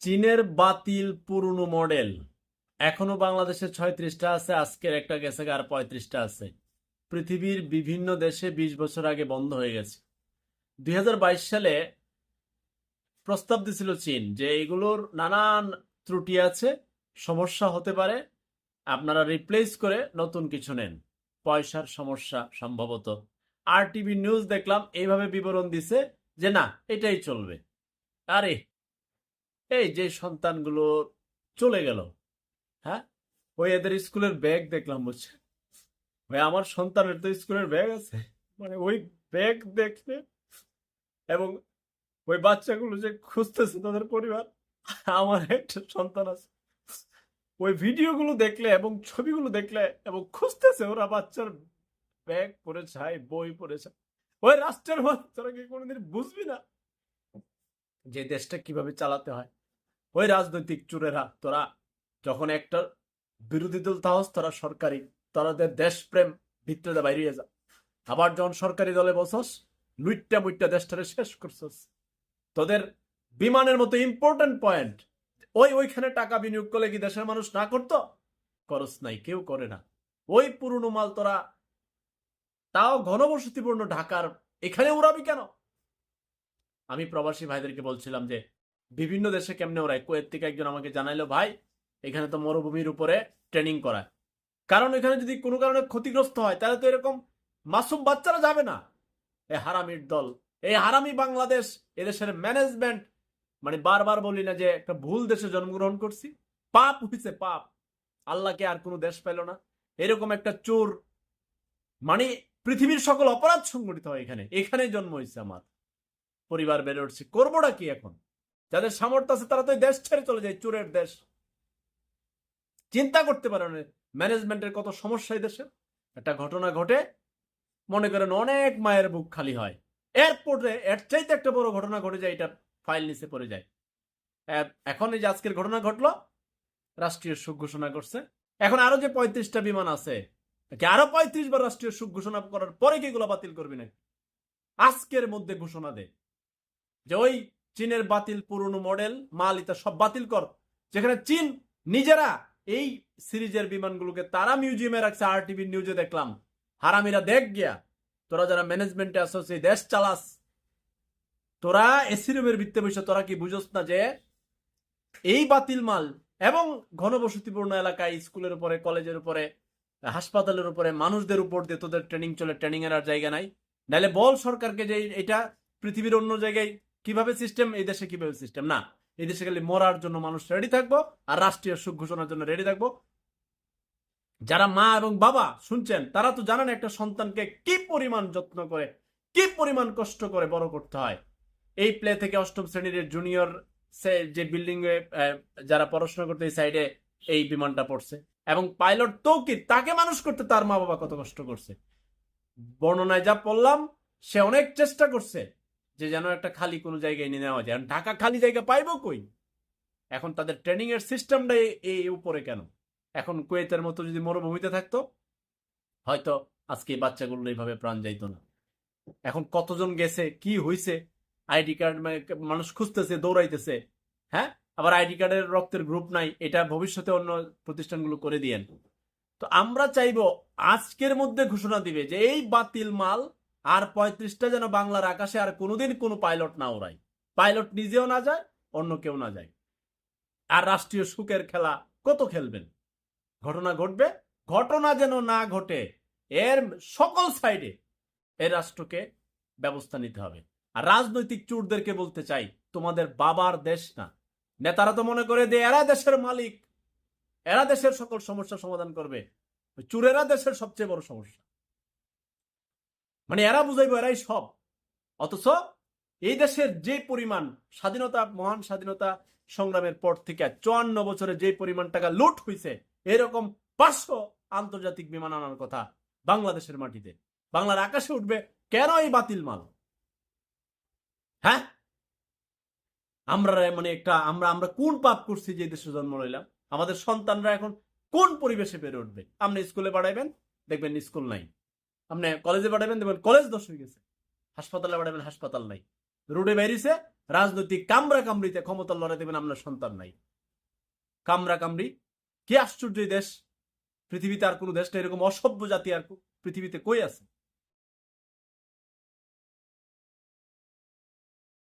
চীনের বাতিল পুরনো মডেল। এখনও বাংলাদেশে ছয়ত্রিশটা আছে, আজকের একটা গেছে আর পঁয়ত্রিশটা আছে। পৃথিবীর বিভিন্ন দেশে বিশ বছর আগে বন্ধ হয়ে গেছে। দুই হাজার বাইশ সালে প্রস্তাব দিছিল চীন যে এগুলোর নানান ত্রুটি আছে, সমস্যা হতে পারে, আপনারা রিপ্লেস করে নতুন কিছু নেন। পয়সার সমস্যা সম্ভবত। আর টিভি নিউজ দেখলাম, এইভাবে বিবরণ দিছে যে না, এটাই চলবে। আরে এই যে সন্তানগুলো চলে গেল হ্যাঁ? ওই এদের স্কুলের ব্যাগ দেখলাম বুঝছে ভাই আমার সন্তানের তো স্কুলের ব্যাগ আছে। মানে ওই ব্যাগ দেখলে এবং ওই বাচ্চাগুলো যে খুঁজতেছে তাদের পরিবার, আমার একটা সন্তান আছে। ওই ভিডিওগুলো দেখলে এবং ছবিগুলো দেখলে এবং খুঁজতেছে ওরা বাচ্চার ব্যাগ পরে চায় বই পরে চায় ওই রাষ্ট্রের মানুষ, তোরা কি কোনোদিন বুঝবি না যে দেশটা কীভাবে চালাতে হয়? ওই রাজনৈতিক চুরেরা, তোরা যখন একটা বিরোধী দল তাহস তোরা সরকারি তোরাদের দেশপ্রেম ভিতরে বাইরে যা। আবার যখন সরকারি দলে বসস, লুইটটা মুইটটা দেশটারে শেষ করছস। তোদের বিমানের মতো ইম্পর্টেন্ট পয়েন্ট ওই ওইখানে টাকা বিনিয়োগ করলে কি দেশের মানুষ না করতো? করস নাই, কেউ করে না। ওই পুরনো মাল তোরা তাও ঘনবসতিপূর্ণ ঢাকার, এখানে উড়াবি কেন? আমি প্রবাসী ভাইদেরকে বলছিলাম যে বিভিন্ন দেশে কেমনে ওরাই কুয়েত থেকে একজন আমাকে জানাইলো, ভাই, এখানে তো মরুভূমির উপরে ট্রেনিং করায়। কারণ এখানে যদি কোনো কারণে ক্ষতিগ্রস্ত হয়, তাহলে তো এরকম মাসুম বাচ্চারা যাবে না। এ হারামির দল এই হারামি বাংলাদেশ এদেশের ম্যানেজমেন্ট মানে বারবার বলি না যে একটা ভুল দেশে জন্মগ্রহণ করছি। পাপ হয়েছে পাপ। আল্লাহকে আর কোনো দেশ পেল না। এরকম একটা চোর মানে পৃথিবীর সকল অপরাধ সংগঠিত হয় এখানে। এখানে জন্ম হয়েছে আমার। পরিবার বেড়ে উঠছে। করবোটা কি এখন? যাদের সামর্থ্য আছে তারা তো দেশ ছেড়ে চলে যায়, চোরের দেশ। চিন্তা করতে পারে না, ম্যানেজমেন্টের কত সমস্যা দেশে। একটা ঘটনা ঘটে, মনে করেন অনেক মায়ের বুক খালি হয়। এয়ারপোর্টে, এর চাইতে একটা বড় ঘটনা ঘটে যায়, এটা ফাইল নিচে পড়ে যায়। এখন এই যে আজকের ঘটনা ঘটলো, রাষ্ট্রীয় সুখ ঘোষণা করছে। এখন আরও যে পঁয়ত্রিশটা বিমান আছে কি আরও পঁয়ত্রিশ বার রাষ্ট্রীয় সুখ ঘোষণা করার পরে কি বাতিল করবি না আজকের মধ্যে ঘোষণা দে। যে ওই চীনের বাতিল পুরনো মডেল, মাল ইতা সব বাতিল কর। যেখানে চীন নিজেরা এই সিরিজের বিমানগুলোকে তারা মিউজিয়ামে রাখছে আর টিভি নিউজে দেখলাম। হারামিরা দেখ গিয়া, তোরা যারা ম্যানেজমেন্টে আসো সেই দেশ চালাস। তোরা এসি রুমের ভিত্তে বসে, তোরা কি বুঝোস না যে এই বাতিল মাল এবং ঘনবসতিপূর্ণ এলাকায় স্কুলের উপরে, কলেজের উপরে, হাসপাতালের উপরে, মানুষদের উপর দিয়ে তোদের ট্রেনিং চলে ট্রেনিং এর আর জায়গা নাই। নাহলে বল সরকারকে যে এটা পৃথিবীর অন্য জায়গায় কীভাবে সিস্টেম এই দেশে কীভাবে সিস্টেম না, এই দেশে খালি মরার জন্য মানুষ রেডি থাকব আর রাষ্ট্রীয় সুখ ঘোষণার জন্য রেডি থাকব। যারা মা এবং বাবা শুনছেন, তারা তো জানেন একটা সন্তানকে কি পরিমাণ যত্ন করে, কি পরিমাণ কষ্ট করে বড় করতে হয়। এই প্লে থেকে অষ্টম শ্রেণির জুনিয়র যে বিল্ডিং এ যারা পড়াশোনা করতে এই সাইডে এই বিমানটা পড়ছে। এবং পাইলট তৌকির তাকে মানুষ করতে তার মা বাবা কত কষ্ট করছে। বর্ণনায় যা পড়লাম, সে অনেক চেষ্টা করছে। যে যেন একটা খালি কোনো জায়গায় নিয়ে নেওয়া যায়। ঢাকা খালি জায়গা পাইবো কই? এখন তাদের ট্রেনিং এর সিস্টেমটাই এই উপরে কেন? এখন কুয়েতের মতো যদি মরুভূমিতে থাকতো, হয়তো আজকে বাচ্চাগুলো এইভাবে প্রাণ যাইতো না। এখন কতজন গেছে, কি হইছে, আইডি কার্ড মানুষ খুঁজতেছে, দৌড়াইতেছে হ্যাঁ? আবার আইডি কার্ডের রক্তের গ্রুপ নাই, এটা ভবিষ্যতে অন্য প্রতিষ্ঠানগুলো করে দিয়েন। তো আমরা চাইব আজকের মধ্যে ঘোষণা দিবে যে এই বাতিল মাল আর পঁয়ত্রিশটা যেন বাংলার আকাশে আর কোনোদিন কোনো পাইলট না ওড়ায়। পাইলট নিজেও না যায়, অন্য কেউ না যায়। আর রাষ্ট্রীয় সুখের খেলা কত খেলবেন? ঘটনা ঘটবে, ঘটনা যেন না ঘটে, এর সকল সাইডে এর রাষ্ট্রকে ব্যবস্থা নিতে হবে। আর রাজনৈতিক চোরদেরকে বলতে চাই, তোমাদের বাবার দেশ না। নেতারা তো মনে করে যে এরা দেশের মালিক। এরা দেশের সকল সমস্যা সমাধান করবে। চোরেরা দেশের সবচেয়ে বড় সমস্যা। মানে এরা বুঝাইবো এরাই সব। অথচ এই দেশের যে পরিমাণ স্বাধীনতা, মহান স্বাধীনতা সংগ্রামের পর থেকে চুয়ান্ন বছরে যে পরিমাণ টাকা লুট হয়েছে এরকম পাঁচশো আন্তর্জাতিক বিমান আনার কথা বাংলাদেশের মাটিতে। বাংলার আকাশে উঠবে কেন এই বাতিল মাল? হ্যাঁ? আমরা মানে একটা, আমরা আমরা কোন পাপ করছি যে দেশে জন্ম লইলাম? আমাদের সন্তানরা এখন কোন পরিবেশে বেড়ে উঠবে? আপনি স্কুলে পাঠাইবেন, দেখবেন স্কুল নাই। আপনি কলেজে পাঠাবেন, দেখবেন কলেজ দোষ হয়ে গেছে। হাসপাতালে পাঠাবেন, হাসপাতাল নাই। রোডে বেরিয়েছে রাজনৈতিক কামরা কামড়িতে ক্ষমতা লড়াই দেবেন আপনার সন্তান নাই। কামরা কামড়ি কি আশ্চর্য দেশ। পৃথিবীতে আর কোনো দেশটা এরকম অসভ্য জাতি আর পৃথিবীতে কই আছে?